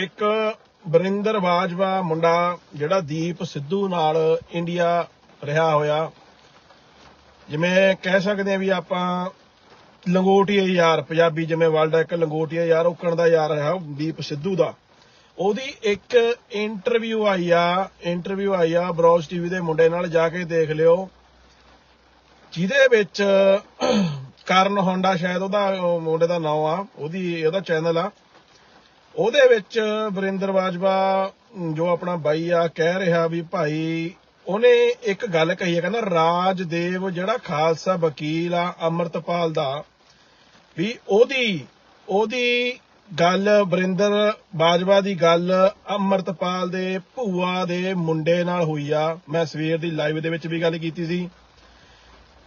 ਇੱਕ ਬਰਿੰਦਰ ਬਾਜਵਾ ਮੁੰਡਾ ਜਿਹੜਾ ਦੀਪ ਸਿੱਧੂ ਨਾਲ ਇੰਡੀਆ ਰਿਹਾ ਹੋਇਆ। ਜਿਵੇਂ ਕਹਿ ਸਕਦੇ ਆ ਵੀ ਆਪਾਂ ਲੰਗੋਟੀਆ ਯਾਰ, ਪੰਜਾਬੀ ਜਿਵੇਂ ਵਰਲਡ ਇੱਕ ਲੰਗੋਟੀਆ ਯਾਰ ਉਕਣ ਦਾ ਯਾਰ ਰਿਹਾ ਦੀਪ ਸਿੱਧੂ ਦਾ। ਉਹਦੀ ਇੱਕ ਇੰਟਰਵਿਊ ਆਈ ਆ ਇੰਟਰਵਿਊ ਆਈ ਆ ਬਰੋਜ਼ ਟੀਵੀ ਦੇ ਮੁੰਡੇ ਨਾਲ ਜਾ ਕੇ ਦੇਖ ਲਿਓ। ਜਿਹਦੇ ਵਿੱਚ ਕਰਨ ਹੋਂਡਾ ਸ਼ਾਇਦ ਉਹਦਾ ਮੁੰਡੇ ਦਾ ਨਾਮ ਆ, ਉਹਦੀ, ਉਹਦਾ ਚੈਨਲ ਆ। ਉਹਦੇ ਵਿੱਚ ਵਰਿੰਦਰ ਬਾਜਵਾ, ਜੋ ਆਪਣਾ ਬਾਈ ਆ, ਕਹਿ ਰਿਹਾ ਵੀ ਭਾਈ ਉਹਨੇ ਇੱਕ ਗੱਲ ਕਹੀ ਹੈ, ਕਹਿੰਦਾ ਰਾਜਦੇਵ ਜਿਹੜਾ ਖਾਲਸਾ ਵਕੀਲ ਆ ਅਮਰਤਪਾਲ ਦਾ, ਵੀ ਉਹਦੀ ਉਹਦੀ ਗੱਲ ਵਰਿੰਦਰ ਬਾਜਵਾ ਦੀ ਗੱਲ ਅਮਰਤਪਾਲ ਦੇ ਭੂਆ ਦੇ ਮੁੰਡੇ ਨਾਲ ਹੋਈ ਆ। ਮੈਂ ਸਵੇਰ ਦੀ ਲਾਈਵ ਦੇ ਵਿੱਚ ਵੀ ਗੱਲ ਕੀਤੀ ਸੀ।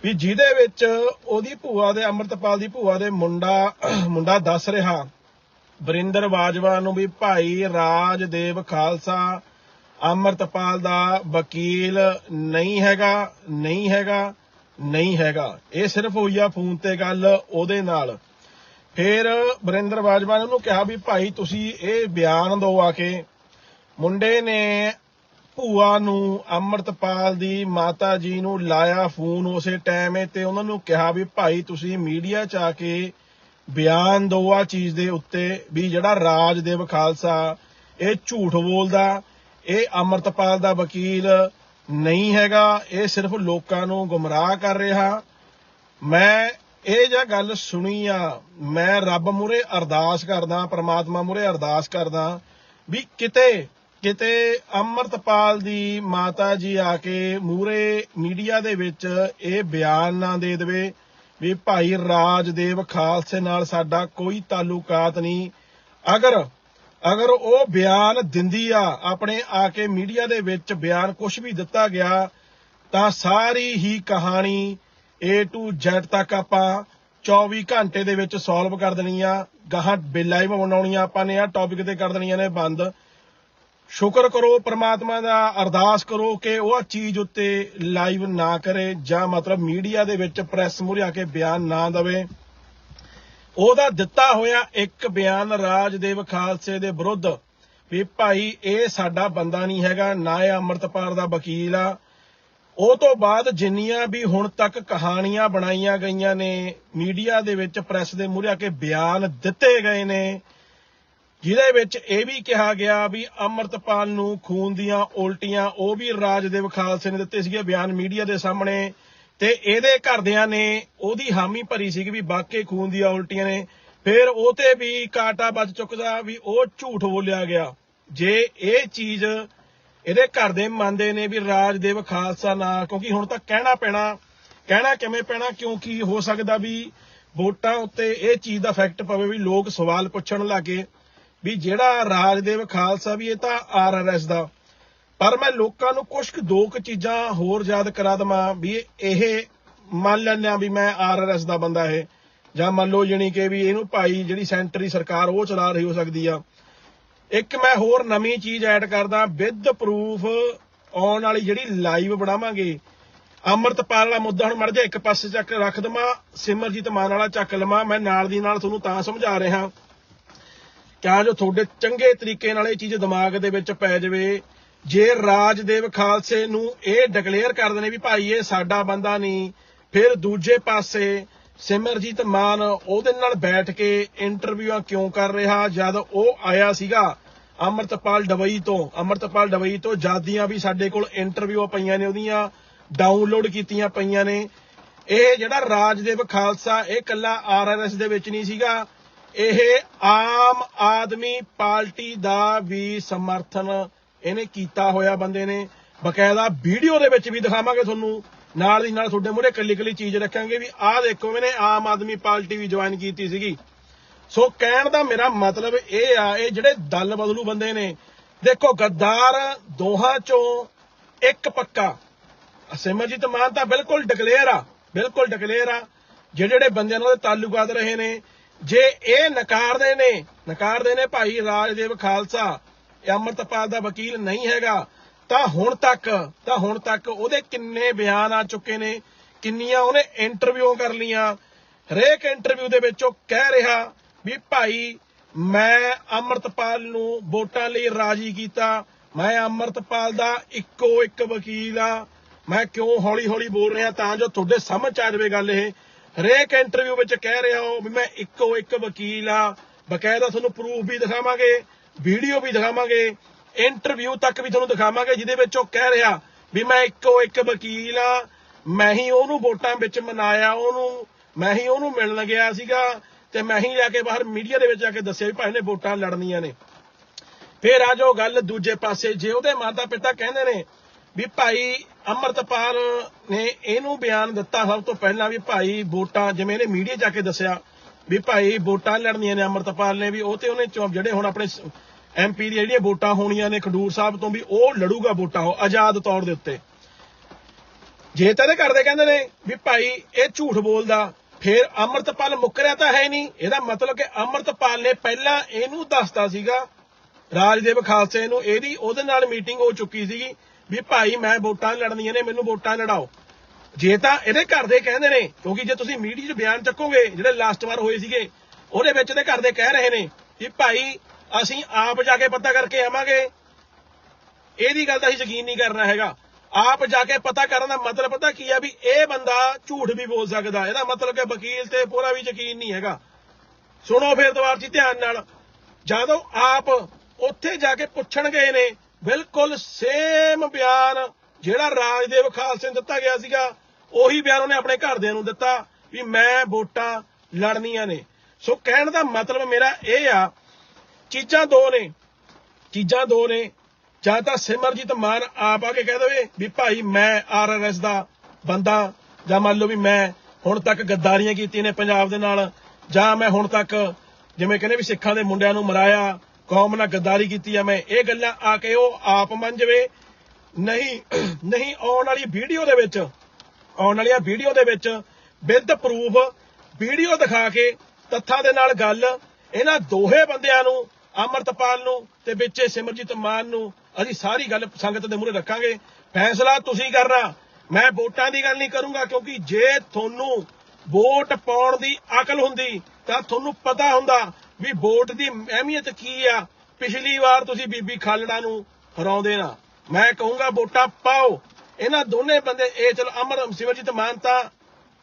ਵੀ ਜਿਹਦੇ ਵਿੱਚ ਉਹਦੀ ਭੂਆ ਦੇ, ਅਮਰਤਪਾਲ ਦੀ ਭੂਆ ਦੇ ਮੁੰਡਾ ਮੁੰਡਾ ਦੱਸ ਰਿਹਾ ਵਰਿੰਦਰ ਬਾਜਵਾ ਨੂੰ ਵੀ ਭਾਈ ਰਾਜਦੇਵ ਖਾਲਸਾ, ਅਮਰਤਪਾਲ ਦਾ ਵਕੀਲ ਨਹੀਂ ਹੈਗਾ ਨਹੀਂ ਹੈਗਾ ਨਹੀਂ ਹੈਗਾ। ਇਹ ਸਿਰਫ ਹੋਈ ਆ ਫੋਨ ਤੇ ਗੱਲ ਉਹਦੇ ਨਾਲ। ਫਿਰ ਵਰਿੰਦਰ ਬਾਜਵਾ ਨੇ ਉਹਨੂੰ ਕਿਹਾ ਵੀ ਭਾਈ ਤੁਸੀਂ ਇਹ ਬਿਆਨ ਦਿਓ ਆ ਕੇ। ਮੁੰਡੇ ਨੇ ਭੂਆ ਨੂੰ, ਅਮਰਤਪਾਲ ਦੀ ਮਾਤਾ ਜੀ ਨੂੰ ਲਾਇਆ ਫੋਨ ਉਸੇ ਟਾਈਮ ਤੇ। ਉਹਨਾਂ ਨੂੰ ਕਿਹਾ ਵੀ ਭਾਈ ਤੁਸੀਂ ਮੀਡੀਆ 'ਚ ਆ ਕੇ ਬਿਆਨ ਦੋ ਆ ਚੀਜ਼ ਦੇ ਉੱਤੇ ਵੀ ਜਿਹੜਾ ਰਾਜਦੇਵ ਖਾਲਸਾ, ਇਹ ਝੂਠ ਬੋਲਦਾ, ਇਹ ਅਮਰਤਪਾਲ ਦਾ ਵਕੀਲ ਨਹੀਂ ਹੈਗਾ, ਇਹ ਸਿਰਫ ਲੋਕਾਂ ਨੂੰ ਗੁੰਮਰਾਹ ਕਰ ਰਿਹਾ। ਮੈਂ ਇਹ ਜਾਂ ਗੱਲ ਸੁਣੀ ਆ, ਮੈਂ ਰੱਬ ਮੂਰੇ ਅਰਦਾਸ ਕਰਦਾ, ਪ੍ਰਮਾਤਮਾ ਮੂਰੇ ਅਰਦਾਸ ਕਰਦਾ ਵੀ ਕਿਤੇ ਕਿਤੇ ਅਮਰਤਪਾਲ ਦੀ ਮਾਤਾ ਜੀ ਆ ਕੇ ਮੂਰੇ ਮੀਡੀਆ ਦੇ ਵਿੱਚ ਇਹ ਬਿਆਨ ਨਾ ਦੇ ਦੇਵੇ ਵੀ ਭਾਈ ਰਾਜਦੇਵ ਖਾਲਸੇ ਨਾਲ ਸਾਡਾ ਕੋਈ ਤਾਲੁਕਾਤ ਨਹੀਂ। ਅਗਰ ਅਗਰ ਉਹ ਬਿਆਨ ਦਿੰਦੀ ਆ, ਆਪਣੇ ਆ ਕੇ ਮੀਡੀਆ ਦੇ ਵਿੱਚ ਬਿਆਨ ਕੁਝ ਵੀ ਦਿੱਤਾ ਗਿਆ, ਤਾਂ ਸਾਰੀ ਹੀ ਕਹਾਣੀ A to Z ਤੱਕ ਆਪਾਂ 24 ਘੰਟੇ ਦੇ ਵਿੱਚ ਸੋਲਵ ਕਰ ਦੇਣੀ ਆ। ਗਾਹਾਂ ਲਾਈਵ ਬਣਾਉਣੀਆਂ ਆਪਾਂ ਨੇ ਆ ਟੌਪਿਕ ਤੇ ਕਰ ਦੇਣੀਆਂ ਨੇ ਬੰਦ। ਸ਼ੁਕਰ ਕਰੋ ਪ੍ਰਮਾਤਮਾ ਦਾ, ਅਰਦਾਸ ਕਰੋ ਕਿ ਉਹ ਚੀਜ਼ ਉੱਤੇ ਲਾਈਵ ਨਾ ਕਰੇ ਜਾਂ ਮਤਲਬ ਮੀਡੀਆ ਦੇ ਵਿੱਚ ਪ੍ਰੈਸ ਮੂਹਰੇ ਆ ਕੇ ਬਿਆਨ ਨਾ ਦਵੇ। ਉਹਦਾ ਦਿੱਤਾ ਹੋਇਆ ਇੱਕ ਬਿਆਨ ਰਾਜਦੇਵ ਖਾਲਸੇ ਦੇ ਵਿਰੁੱਧ ਵੀ ਭਾਈ ਇਹ ਸਾਡਾ ਬੰਦਾ ਨਹੀਂ ਹੈਗਾ, ਨਾ ਇਹ ਅੰਮ੍ਰਿਤਪਾਲ ਦਾ ਵਕੀਲ ਆ। ਉਹ ਤੋਂ ਬਾਅਦ ਜਿੰਨੀਆਂ ਵੀ ਹੁਣ ਤੱਕ ਕਹਾਣੀਆਂ ਬਣਾਈਆਂ ਗਈਆਂ ਨੇ, ਮੀਡੀਆ ਦੇ ਵਿੱਚ ਪ੍ਰੈਸ ਦੇ ਮੂਹਰੇ ਆ ਕੇ ਬਿਆਨ ਦਿੱਤੇ ਗਏ ਨੇ ਜਿਹਦੇ ਵਿੱਚ ਇਹ ਵੀ ਕਿਹਾ ਗਿਆ ਵੀ ਅਮਰਤਪਾਲ ਨੂੰ ਖੂਨ ਦੀਆਂ ਉਲਟੀਆਂ, ਉਹ ਵੀ ਰਾਜਦੇਵ ਖਾਲਸੇ ਨੇ ਦਿੱਤੇ ਸੀਗੇ ਬਿਆਨ ਮੀਡੀਆ ਦੇ ਸਾਹਮਣੇ। ਤੇ ਇਹਦੇ ਘਰਦਿਆਂ ਨੇ ਉਹਦੀ ਹਾਮੀ ਭਰੀ ਸੀ ਕਿ ਵੀ ਵਾਕਈ ਖੂਨ ਦੀਆਂ ਉਲਟੀਆਂ ਨੇ। ਫਿਰ ਉਹ ਤੇ ਵੀ ਕਾਟਾ ਵੱਜ ਚੁੱਕਦਾ ਵੀ ਉਹ ਝੂਠ ਬੋਲਿਆ ਗਿਆ। ਜੇ ਇਹ ਚੀਜ਼ ਇਹਦੇ ਘਰ ਦੇ ਮੰਨਦੇ ਨੇ ਵੀ ਰਾਜਦੇਵ ਖਾਲਸਾ ਨਾ, ਕਿਉਂਕਿ ਹੁਣ ਤਾਂ ਕਹਿਣਾ ਪੈਣਾ, ਕਹਿਣਾ ਕਿਵੇਂ ਪੈਣਾ, ਕਿਉਂਕਿ ਹੋ ਸਕਦਾ ਵੀ ਵੋਟਾਂ ਉੱਤੇ ਇਹ ਚੀਜ਼ ਦਾ ਫੈਕਟ ਪਵੇ ਵੀ ਲੋਕ ਸਵਾਲ ਪੁੱਛਣ ਲੱਗੇ ਵੀ ਜਿਹੜਾ ਰਾਜਦੇਵ ਖਾਲਸਾ ਵੀ ਇਹ ਤਾਂ ਆਰਆਰਐਸ ਦਾ। ਪਰ ਮੈਂ ਲੋਕਾਂ ਨੂੰ ਕੁਝ ਦੋ ਕੁ ਚੀਜ਼ਾਂ ਹੋਰ ਯਾਦ ਕਰਾ ਦਵਾਂ ਵੀ ਇਹ ਮੰਨ ਲੈਂਦੇ ਵੀ ਮੈਂ ਆਰਆਰਐਸ ਦਾ ਬੰਦਾ ਹੈ ਜਾਂ ਮੰਨ ਲਓ ਜਣੀ ਕਿ ਵੀ ਇਹਨੂੰ ਭਾਈ ਜਿਹੜੀ ਸੈਂਟਰੀ ਸਰਕਾਰ ਉਹ ਚਲਾ ਰਹੀ ਹੋ ਸਕਦੀ ਆ। ਇੱਕ ਮੈਂ ਹੋਰ ਨਵੀਂ ਚੀਜ਼ ਐਡ ਕਰਦਾ, ਵਿਦ ਪ੍ਰੂਫ ਆਉਣ ਵਾਲੀ ਜਿਹੜੀ ਲਾਈਵ ਬਣਾਵਾਂਗੇ। ਅਮਰਤਪਾਲ ਵਾਲਾ ਮੁੱਦਾ ਹੁਣ ਮੜ ਜਾ ਇੱਕ ਪਾਸੇ ਚੱਕ ਰੱਖ ਦਵਾਂ, ਸਿਮਰਜੀਤ ਮਾਨ ਵਾਲਾ ਚੱਕ ਲਵਾਂ, ਮੈਂ ਨਾਲ ਦੀ ਨਾਲ ਤੁਹਾਨੂੰ ਤਾਂ ਸਮਝਾ ਰਿਹਾ। ਤਾਂ ਜੋ ਤੁਹਾਡੇ ਚੰਗੇ ਤਰੀਕੇ ਨਾਲ ਇਹ ਚੀਜ਼ ਦਿਮਾਗ ਦੇ ਵਿੱਚ ਪੈ ਜਾਵੇ, ਜੇ ਰਾਜਦੇਵ ਖਾਲਸੇ ਨੂੰ ਇਹ ਡਿਕਲੇਅਰ ਕਰ ਦੇਣੇ ਵੀ ਭਾਈ ਇਹ ਸਾਡਾ ਬੰਦਾ ਨਹੀਂ, ਫਿਰ ਦੂਜੇ ਪਾਸੇ ਸਿਮਰਜੀਤ ਮਾਨ ਉਹਦੇ ਨਾਲ ਬੈਠ ਕੇ ਇੰਟਰਵਿਊਆਂ ਕਿਉਂ ਕਰ ਰਿਹਾ? ਜਦ ਉਹ ਆਇਆ ਸੀਗਾ ਅਮਰਤਪਾਲ ਡਬਈ ਤੋਂ, ਅਮਰਤਪਾਲ ਡਬਈ ਤੋਂ ਜਾਦੀਆਂ ਵੀ ਸਾਡੇ ਕੋਲ ਇੰਟਰਵਿਊ ਪਈਆਂ ਨੇ ਉਹਦੀਆਂ ਡਾਊਨਲੋਡ ਕੀਤੀਆਂ ਪਈਆਂ ਨੇ। ਇਹ ਜਿਹੜਾ ਰਾਜਦੇਵ ਖਾਲਸਾ, ਇਹ ਕੱਲਾ ਆਰਆਰਐਸ ਦੇ ਵਿੱਚ ਨਹੀਂ ਸੀਗਾ। ਇਹ ਆਮ ਆਦਮੀ ਪਾਰਟੀ ਦਾ ਵੀ ਸਮਰਥਨ ਇਹਨੇ ਕੀਤਾ ਹੋਇਆ ਬੰਦੇ ਨੇ। ਬਕਾਇਦਾ ਵੀਡੀਓ ਦੇ ਵਿੱਚ ਵੀ ਦਿਖਾਵਾਂਗੇ ਤੁਹਾਨੂੰ। ਨਾਲ ਦੀ ਨਾਲ ਤੁਹਾਡੇ ਮੂਹਰੇ ਕੱਲੀ ਕੱਲੀ ਚੀਜ਼ ਰੱਖਾਂਗੇ ਵੀ ਆਹ ਦੇਖੋ, ਇਹਨੇ ਆਮ ਆਦਮੀ ਪਾਰਟੀ ਵੀ ਜੁਆਇਨ ਕੀਤੀ ਸੀਗੀ। ਸੋ ਕਹਿਣ ਦਾ ਮੇਰਾ ਮਤਲਬ ਇਹ ਆ, ਇਹ ਜਿਹੜੇ ਦਲ ਬਦਲੂ ਬੰਦੇ ਨੇ, ਦੇਖੋ ਗੱਦਾਰ ਦੋਹਾਂ ਚੋਂ ਇੱਕ ਪੱਕਾ। ਸਿਮਰਜੀਤ ਮਾਨ ਤਾਂ ਬਿਲਕੁਲ ਡਿਕਲੇਅਰ ਆ, ਬਿਲਕੁਲ ਡਿਕਲੇਅਰ ਆ। ਜਿਹੜੇ ਜਿਹੜੇ ਬੰਦਿਆਂ ਨਾਲ ਉਹਦੇ ਤਾਲੁਕਾਤ ਰਹੇ ਨੇ ਜੇ ਇਹ ਨਕਾਰਦੇ ਨੇ ਨਕਾਰਦੇ ਨੇ ਭਾਈ ਰਾਜਦੇਵ ਖਾਲਸਾ, ਇਹ ਅਮਰਤਪਾਲ ਦਾ ਵਕੀਲ ਨਹੀਂ ਹੈਗਾ, ਤਾਂ ਹੁਣ ਤੱਕ, ਤਾਂ ਹੁਣ ਤੱਕ ਉਹਦੇ ਕਿੰਨੇ ਬਿਆਨ ਆ ਚੁੱਕੇ ਨੇ, ਕਿੰਨੀਆਂ ਉਹਨੇ ਇੰਟਰਵਿਊ ਕਰ ਲੀਆਂ ਹਰੇਕ ਇੰਟਰਵਿਊ ਦੇ ਵਿੱਚ ਉਹ ਕਹਿ ਰਿਹਾ ਵੀ ਭਾਈ, ਮੈਂ ਅਮਰਤਪਾਲ ਨੂੰ ਵੋਟਾਂ ਲਈ ਰਾਜੀ ਕੀਤਾ, ਮੈਂ ਅਮਰਤਪਾਲ ਦਾ ਇੱਕੋ ਇੱਕ ਵਕੀਲ ਆ, ਮੈਂ ਕਿਉਂ ਹੌਲੀ ਹੌਲੀ ਬੋਲ ਰਿਹਾ ਤਾਂ ਜੋ ਤੁਹਾਡੇ ਸਮਝ 'ਚ ਆ ਜਾਵੇ ਗੱਲ ਇਹ। ਹਰੇਕ ਇੰਟਰਵਿਊ ਵਿੱਚ ਕਹਿ ਰਿਹਾ ਹਾਂ ਵੀ ਮੈਂ ਇੱਕੋ ਇੱਕ ਵਕੀਲ ਆ। ਬਕਾਇਦਾ ਤੁਹਾਨੂੰ ਪ੍ਰੂਫ ਵੀ ਦਿਖਾਵਾਂਗੇ ਵੀਡੀਓ ਵੀ ਦਿਖਾਵਾਂਗੇ ਇੰਟਰਵਿਊ ਤੱਕ ਵੀ ਤੁਹਾਨੂੰ ਦਿਖਾਵਾਂਗੇ, ਜਿਹਦੇ ਵਿੱਚ ਉਹ ਕਹਿ ਰਿਹਾ ਵੀ ਮੈਂ ਇੱਕੋ ਇੱਕ ਵਕੀਲ ਆ। ਮੈਂ ਹੀ ਉਹਨੂੰ ਵੋਟਾਂ ਵਿੱਚ ਮਨਾਇਆ ਉਹਨੂੰ, ਮੈਂ ਹੀ ਉਹਨੂੰ ਮਿਲਣ ਗਿਆ ਸੀਗਾ ਤੇ ਮੈਂ ਹੀ ਜਾ ਕੇ ਬਾਹਰ ਮੀਡੀਆ ਦੇ ਵਿੱਚ ਜਾ ਕੇ ਦੱਸਿਆ ਵੀ ਭਾਈ ਨੇ ਵੋਟਾਂ ਲੜਨੀਆਂ ਨੇ। ਫੇਰ ਆ ਜੋ ਗੱਲ ਦੂਜੇ ਪਾਸੇ, ਜੇ ਉਹਦੇ ਮਾਤਾ ਪਿਤਾ ਕਹਿੰਦੇ ਨੇ ਵੀ ਭਾਈ ਅਮਰਤਪਾਲ ਨੇ ਇਹਨੂੰ ਬਿਆਨ ਦਿੱਤਾ ਸਭ ਤੋਂ ਪਹਿਲਾਂ ਵੀ ਭਾਈ ਵੋਟਾਂ, ਜਿਵੇਂ ਇਹਨੇ ਮੀਡੀਆ ਜਾ ਕੇ ਦੱਸਿਆ ਵੀ ਭਾਈ ਵੋਟਾਂ ਲੜਨੀਆਂ ਨੇ ਅਮਰਤਪਾਲ ਨੇ ਵੀ ਉਹ ਤੇ ਉਹਨੇ ਜਿਹੜੇ ਹੁਣ ਆਪਣੇ ਐਮਪੀ ਦੀਆਂ ਜਿਹੜੀਆਂ ਵੋਟਾਂ ਹੋਣੀਆਂ ਨੇ ਖਡੂਰ ਸਾਹਿਬ ਤੋਂ ਵੀ ਉਹ ਲੜੂਗਾ ਵੋਟਾਂ, ਉਹ ਆਜ਼ਾਦ ਤੌਰ ਦੇ ਉੱਤੇ। ਜੇ ਤਾਂ ਇਹਦੇ ਘਰ ਕਹਿੰਦੇ ਨੇ ਵੀ ਭਾਈ ਇਹ ਝੂਠ ਬੋਲਦਾ, ਫਿਰ ਅਮਰਤਪਾਲ ਮੁੱਕਰਿਆ ਤਾਂ ਹੈ ਨਹੀਂ। ਇਹਦਾ ਮਤਲਬ ਕਿ ਅਮਰਤਪਾਲ ਨੇ ਪਹਿਲਾਂ ਇਹਨੂੰ ਦੱਸਤਾ ਸੀਗਾ, ਰਾਜਦੇਵ ਖਾਲਸੇ ਨੂੰ, ਇਹਦੀ ਉਹਦੇ ਨਾਲ ਮੀਟਿੰਗ ਹੋ ਚੁੱਕੀ ਸੀਗੀ। ਵੀ ਭਾਈ ਮੈਂ ਵੋਟਾਂ ਲੜਨੀਆਂ ਨੇ, ਮੈਨੂੰ ਵੋਟਾਂ ਲੜਾਓ। ਜੇ ਤਾਂ ਇਹਦੇ ਘਰ ਦੇ ਕਹਿੰਦੇ ਨੇ, ਕਿਉਂਕਿ ਜੇ ਤੁਸੀਂ ਮੀਡੀਆ 'ਚ ਬਿਆਨ ਚੱਕੋਗੇ, ਜਿਹੜੇ ਲਾਸਟ ਵਾਰ ਹੋਏ ਸੀਗੇ, ਉਹਦੇ ਵਿੱਚ ਇਹਦੇ ਘਰ ਦੇ ਕਹਿ ਰਹੇ ਨੇ ਕਿ ਭਾਈ ਅਸੀਂ ਆਪ ਜਾ ਕੇ ਪਤਾ ਕਰਕੇ ਆਵਾਂਗੇ। ਇਹਦੀ ਗੱਲ ਤਾਂ ਅਸੀਂ ਯਕੀਨ ਨਹੀਂ ਕਰਨਾ ਹੈਗਾ। ਆਪ ਜਾ ਕੇ ਪਤਾ ਕਰਨ ਦਾ ਮਤਲਬ ਪਤਾ ਕੀ ਆ ਵੀ ਇਹ ਬੰਦਾ ਝੂਠ ਵੀ ਬੋਲ ਸਕਦਾ। ਇਹਦਾ ਮਤਲਬ ਕਿ ਵਕੀਲ ਤੇ ਪੂਰਾ ਵੀ ਯਕੀਨ ਨਹੀਂ ਹੈਗਾ। ਸੁਣੋ ਫਿਰ ਦੁਬਾਰਾ ਜੀ ਧਿਆਨ ਨਾਲ। ਜਦੋਂ ਆਪ ਉੱਥੇ ਜਾ ਕੇ ਪੁੱਛਣ ਗਏ ਨੇ ਬਿਲਕੁਲ ਸੇਮ ਬਿਆਨ ਜਿਹੜਾ ਰਾਜਦੇਵ ਖਾਲਸੇ ਨੂੰ ਦਿੱਤਾ ਗਿਆ ਸੀਗਾ, ਉਹੀ ਬਿਆਨ ਉਹਨੇ ਆਪਣੇ ਘਰਦਿਆਂ ਨੂੰ ਦਿੱਤਾ ਵੀ ਮੈਂ ਵੋਟਾਂ ਲੜਨੀਆਂ ਨੇ। ਸੋ ਕਹਿਣ ਦਾ ਮਤਲਬ ਮੇਰਾ ਇਹ ਆ, ਚੀਜ਼ਾਂ ਦੋ ਨੇ, ਚੀਜ਼ਾਂ ਦੋ ਨੇ। ਜਾਂ ਤਾਂ ਸਿਮਰਜੀਤ ਮਾਨ ਆਪ ਆ ਕੇ ਕਹਿ ਦੇਵੇ ਵੀ ਭਾਈ ਮੈਂ ਆਰਐਸਐਸ ਦਾ ਬੰਦਾ, ਜਾਂ ਮੰਨ ਲਓ ਵੀ ਮੈਂ ਹੁਣ ਤੱਕ ਗੱਦਾਰੀਆਂ ਕੀਤੀਆਂ ਨੇ ਪੰਜਾਬ ਦੇ ਨਾਲ, ਜਾਂ ਮੈਂ ਹੁਣ ਤੱਕ ਜਿਵੇਂ ਕਹਿੰਦੇ ਵੀ ਸਿੱਖਾਂ ਦੇ ਮੁੰਡਿਆਂ ਨੂੰ ਮਰਾਇਆ ਕੌਮ ਨਾਲ ਗੱਦਾਰੀ ਕੀਤੀ ਆ ਮੈਂ, ਇਹ ਗੱਲਾਂ ਆ ਕੇ ਉਹ ਆਪ ਮੰਨ ਜਵੇ। ਨਹੀਂ ਨਹੀਂ, ਆਉਣ ਵਾਲੀ ਵੀਡੀਓ ਦੇ ਵਿੱਚ, ਆਉਣ ਵਾਲੀਆਂ ਵੀਡੀਓ ਦੇ ਵਿੱਚ ਵਿਦ ਪ੍ਰੂਫ ਵੀਡੀਓ ਦਿਖਾ ਕੇ ਤੱਥਾਂ ਦੇ ਨਾਲ ਗੱਲ, ਇਹਨਾਂ ਦੋਹੇ ਬੰਦਿਆਂ ਨੂੰ, ਅਮਰਤਪਾਲ ਨੂੰ ਤੇ ਵਿੱਚ ਸਿਮਰਜੀਤ ਮਾਨ ਨੂੰ ਅਸੀਂ ਸਾਰੀ ਗੱਲ ਸੰਗਤ ਦੇ ਮੂਹਰੇ ਰੱਖਾਂਗੇ। ਫੈਸਲਾ ਤੁਸੀਂ ਕਰਨਾ। ਮੈਂ ਵੋਟਾਂ ਦੀ ਗੱਲ ਨਹੀਂ ਕਰੂੰਗਾ ਕਿਉਂਕਿ ਜੇ ਤੁਹਾਨੂੰ ਵੋਟ ਪਾਉਣ ਦੀ ਅਕਲ ਹੁੰਦੀ ਤਾਂ ਤੁਹਾਨੂੰ ਪਤਾ ਹੁੰਦਾ ਵੀ ਵੋਟ ਦੀ ਅਹਿਮੀਅਤ ਕੀ ਆ? ਪਿਛਲੀ ਵਾਰ ਤੁਸੀਂ ਬੀਬੀ ਖਾਲੜਾ ਨੂੰ ਹਰਾਉਂਦੇ ਨਾ। ਮੈਂ ਕਹੂੰਗਾ ਵੋਟਾਂ ਪਾਓ। ਇਹਨਾਂ ਦੋਨੇ ਬੰਦੇ, ਇਹ ਚਲ ਅਮਰ, ਸਿਮਰਜੀਤ ਮਾਨ ਤਾਂ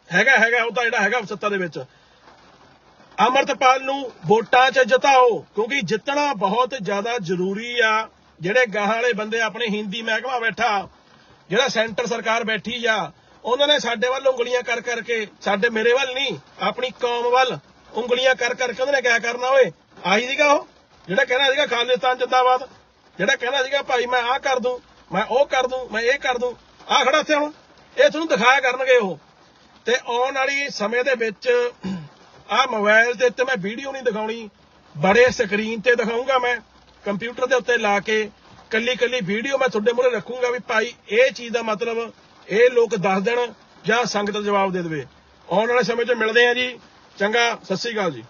ਹੈਗਾ ਹੈਗਾ, ਉਹ ਤਾਂ ਜਿਹੜਾ ਹੈਗਾ ਸੱਤਾ ਦੇ ਵਿੱਚ। ਅਮਰਤਪਾਲ ਨੂੰ ਵੋਟਾਂ 'ਚ ਜਿਤਾਓ, ਕਿਉਂਕਿ ਜਿੱਤਣਾ ਬਹੁਤ ਜ਼ਿਆਦਾ ਜ਼ਰੂਰੀ ਆ। ਜਿਹੜੇ ਗਾਹਾਂ ਵਾਲੇ ਬੰਦੇ ਆਪਣੇ ਹਿੰਦੀ ਮਹਿਕਮਾ ਬੈਠਾ, ਜਿਹੜਾ ਸੈਂਟਰ ਸਰਕਾਰ ਬੈਠੀ ਆ, ਉਹਨਾਂ ਨੇ ਸਾਡੇ ਵੱਲ ਉਂਗਲੀਆਂ ਕਰ ਕਰਕੇ, ਸਾਡੇ ਮੇਰੇ ਵੱਲ ਨਹੀਂ, ਆਪਣੀ ਕੌਮ ਵੱਲ ਉਂਗਲੀਆਂ ਕਰ ਕਰਕੇ ਉਹਨਾਂ ਨੇ ਕਿਆ ਕਰਨਾ ਓਏ? ਆਹੀ ਸੀਗਾ ਉਹ, ਜਿਹੜਾ ਕਹਿੰਦਾ ਸੀਗਾ ਖਾਲਿਸਤਾਨ ਜਿੰਦਾਬਾਦ, ਜਿਹੜਾ ਕਹਿੰਦਾ ਸੀਗਾ ਭਾਈ ਮੈਂ ਆਹ ਕਰ ਦੂੰ, ਮੈਂ ਉਹ ਕਰ ਦੂੰ, ਮੈਂ ਇਹ ਕਰ ਦੂੰ, ਆਹ ਖੜਾ ਇੱਥੇ ਹੁਣ। ਇਹ ਤੁਹਾਨੂੰ ਦਿਖਾਇਆ ਕਰਨਗੇ ਉਹ। ਤੇ ਆਉਣ ਵਾਲੀ ਸਮੇਂ ਦੇ ਵਿੱਚ ਆਹ ਮੋਬਾਈਲ ਦੇ ਉੱਤੇ ਮੈਂ ਵੀਡੀਓ ਨਹੀਂ ਦਿਖਾਉਣੀ, ਬੜੇ ਸਕਰੀਨ ਤੇ ਦਿਖਾਉਂਗਾ ਮੈਂ, ਕੰਪਿਊਟਰ ਦੇ ਉੱਤੇ ਲਾ ਕੇ, ਕੱਲੀ ਕੱਲੀ ਵੀਡੀਓ ਮੈਂ ਤੁਹਾਡੇ ਮੂਹਰੇ ਰੱਖੂੰਗਾ ਵੀ ਭਾਈ ਇਹ ਚੀਜ਼ ਦਾ ਮਤਲਬ ਇਹ ਲੋਕ ਦੱਸ ਦੇਣ ਜਾਂ ਸੰਗਤ ਜਵਾਬ ਦੇ ਦੇਵੇ। ਆਉਣ ਵਾਲੇ ਸਮੇਂ 'ਚ ਮਿਲਦੇ ਆ ਜੀ। ਚੰਗਾ ਸਤਿ ਸ੍ਰੀ ਅਕਾਲ ਜੀ।